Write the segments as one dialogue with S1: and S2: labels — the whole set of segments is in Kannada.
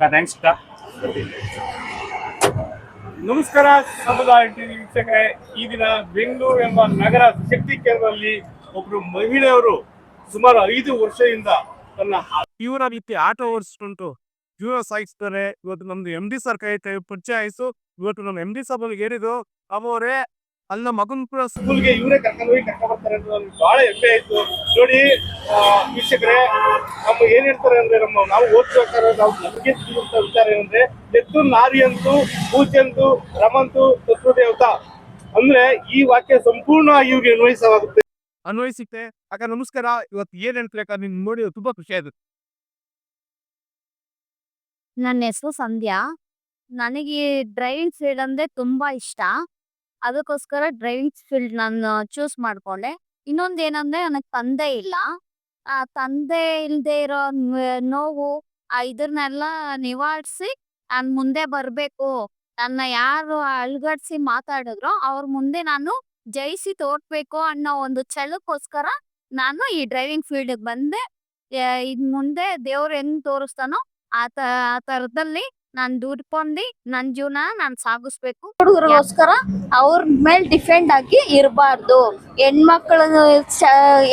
S1: ಥ್ಯಾಂಕ್ಸ್ ನಮಸ್ಕಾರ, ಸಮುದಾಯ ಟಿವಿ ವೀಕ್ಷಕರೇ. ಈ ದಿನ ಬೆಂಗಳೂರು ಎಂಬ ನಗರ ಶಕ್ತಿ ಕೇಂದ್ರದಲ್ಲಿ ಒಬ್ರು ಮಹಿಳೆಯವರು ಸುಮಾರು ಐದು ವರ್ಷದಿಂದ ತನ್ನ ತೀವ್ರ ರೀತಿ ಆಟೋ ಓಡಿಸ್ಕೊಂಡು ಜೀವ ಸಾಗಿಸ್ತಾರೆ. ಇವತ್ತು ನಮ್ದು ಎಂ ಡಿ ಸರ್ ಕೈ ಪರಿಚಯ ಆಯ್ತು. ಇವತ್ತು ನಮ್ಮ ಎಂ ಡಿ ಸರ್ ಬಳಿ ಹೇಳಿದ್ರು ಅವರೇ ಅಲ್ಲ ಮಗನ್ ಕೂಡ ಸ್ಕೂಲ್ಗೆ ಇವರೇ ಕರ್ಕೊಂಡು ಹೋಗಿ ಕರ್ಕೊಂಡು ಬರ್ತಾರೆ ಅಂದ್ರೆ ನನ್ಗೆ ಬಹಳ ಹೆಮ್ಮೆ ಆಯ್ತು. ನೋಡಿ ಶಿಕ್ಷಕರೇ ನಮ್ಮ ಏನ್ ಹೇಳ್ತಾರೆ ಅಂದ್ರೆ ನಮ್ಮ ನಾವು ಓದ್ಬೇಕಾದ್ರೆ ನಾವು ನಮಗೆ ತಿಳಿಯುವಂತ ವಿಚಾರ ಏನಂದ್ರೆ ಎತ್ತು ನಾರಿಯಂತು ಪೂಜೆಂತು ರಮಂತು ತತ್ವದೇವತ ಅಂದ್ರೆ ಈ ವಾಕ್ಯ ಸಂಪೂರ್ಣ ಇವ್ರಿಗೆ ಅನ್ವಯಿಸವಾಗುತ್ತೆ. ಅನ್ವಯಿಸುತ್ತೆ. ಅಕ್ಕ ನಮಸ್ಕಾರ. ಇವತ್ತು ಏನ್ ಹೇಳ್ತಾರೆ ನಿನ್ ನೋಡಿ ತುಂಬಾ ಖುಷಿ ಆಯ್ತು.
S2: ನನ್ನ ಹೆಸರು ಸಂಧ್ಯಾ. ನನಗೆ ಡ್ರೈವಿಂಗ್ ಫೀಲ್ಡ್ ಅಂದ್ರೆ ತುಂಬಾ ಇಷ್ಟ. ಅದಕ್ಕೋಸ್ಕರ ಡ್ರೈವಿಂಗ್ ಫೀಲ್ಡ್ ನಾನು ಚೂಸ್ ಮಾಡ್ಕೊಂಡೆ. ಇನ್ನೊಂದ್ ಏನಂದ್ರೆ ನನಗ್ ತಂದೆ ಇಲ್ಲ. ಆ ತಂದೆ ಇಲ್ದೆ ಇರೋ ನೋವು, ಆ ಇದನ್ನೆಲ್ಲ ನಿವಾರಿಸಿ ನಾನ್ ಮುಂದೆ ಬರ್ಬೇಕು. ನನ್ನ ಯಾರು ಅಳ್ಗಡ್ಸಿ ಮಾತಾಡಿದ್ರು ಅವ್ರ ಮುಂದೆ ನಾನು ಜಯಿಸಿ ತೋರ್ಬೇಕು ಅನ್ನೋ ಒಂದು ಛಲಕ್ಕೋಸ್ಕರ ನಾನು ಈ ಡ್ರೈವಿಂಗ್ ಫೀಲ್ಡ್ ಬಂದೆ. ಇದ್ ಮುಂದೆ ದೇವ್ರು ಹೆಂಗ್ ತೋರಿಸ್ತಾನೋ ಆ ತ ಆ ತರದಲ್ಲಿ ನಾನ್ ದುಡ್ಕೊಂಡಿ ನನ್ ಜೀವನ ನಾನ್ ಸಾಗಿಸ್ಬೇಕು. ಹುಡುಗರಿಗೋಸ್ಕರ ಅವ್ರ ಮೇಲೆ ಡಿಫೆಂಡ್ ಆಗಿ ಇರಬಾರ್ದು. ಹೆಣ್ಮಕ್ಳು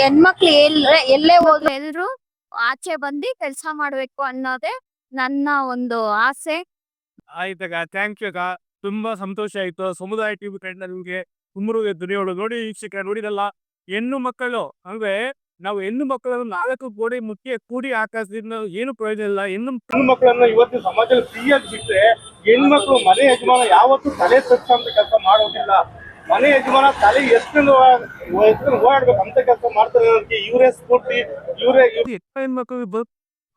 S2: ಹೆಣ್ಮಕ್ಳು ಎಲ್ಲೇ ಎಲ್ಲೇ ಹೋದ್ರು ಎಲ್ರು ಆಚೆ ಬಂದು ಕೆಲಸ ಮಾಡ್ಬೇಕು ಅನ್ನೋದೇ ನನ್ನ ಒಂದು ಆಸೆ.
S1: ಆಯ್ತಕ್ಕ ಥ್ಯಾಂಕ್ ಯು ಅಕ್ಕ. ತುಂಬಾ ಸಂತೋಷ ಆಯ್ತು. ಸಮುದಾಯ ಟಿವಿ ಕಂಡ ನಿಮ್ಗೆ ತುಂಬ ದುನಿಯೋಡು ನೋಡಿ ವೀಕ್ಷಕ ನೋಡಿದಲ್ಲ. ಹೆಣ್ಣು ಮಕ್ಕಳು ಅಂದ್ರೆ ನಾವು ಹೆಣ್ಣು ಮಕ್ಕಳನ್ನು ನಾಲ್ಕು ಗೋಡೆ ಮುಖ್ಯ ಕೂಡಿ ಆಕಾಶದಿಂದ ಏನು ಪ್ರಯೋಜನ ಇಲ್ಲ. ಹೆಣ್ಣು ಹೆಣ್ಣು ಮಕ್ಕಳನ್ನ ಇವತ್ತು ಸಮಾಜದಲ್ಲಿ ಫ್ರೀಯಾಗಿ ಬಿಟ್ರೆ ಹೆಣ್ಮಕ್ಳು ಮನೆ ಯಜಮಾನ ಯಾವತ್ತು ತಲೆ ತಗ್ಸಂತ ಕೆಲಸ ಮಾಡೋದಿಲ್ಲ. ಮನೆ ಯಜಮಾನ ತಲೆ ಎಷ್ಟು ಎಷ್ಟು ಓಡಾಡ್ಬೇಕು ಅಂತ ಕೆಲಸ ಮಾಡ್ತಾರೆ ಅನ್ನೋದಕ್ಕೆ ಇವರೇ ಸ್ಫೂರ್ತಿ ಇವರೇ ಹೆಣ್ಮಕ್ಳು ಬರ್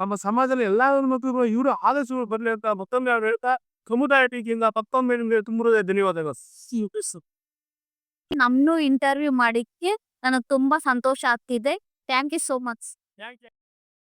S1: ನಮ್ಮ ಸಮಾಜದಲ್ಲಿ ಎಲ್ಲಾ ಮಕ್ಕಳು ಇವರು ಆದರ್ಶಗಳು ಬರ್ಲಿ ಅಂತ ಮತ್ತೊಮ್ಮೆ ಅವ್ರು ಹೇಳ್ತಾ ಸಮುದಾಯ ಟೀಕಿಯಿಂದ ಮತ್ತೊಮ್ಮೆ ನಿಮಗೆ ತುಂಬ ಧನ್ಯವಾದಗಳು.
S2: ನಮ್ನು ಇಂಟರ್ವ್ಯೂ ಮಾಡಿಕ್ಕೆ ನನಗ್ ತುಂಬಾ ಸಂತೋಷ ಆಗ್ತಿದೆ. Thank you so much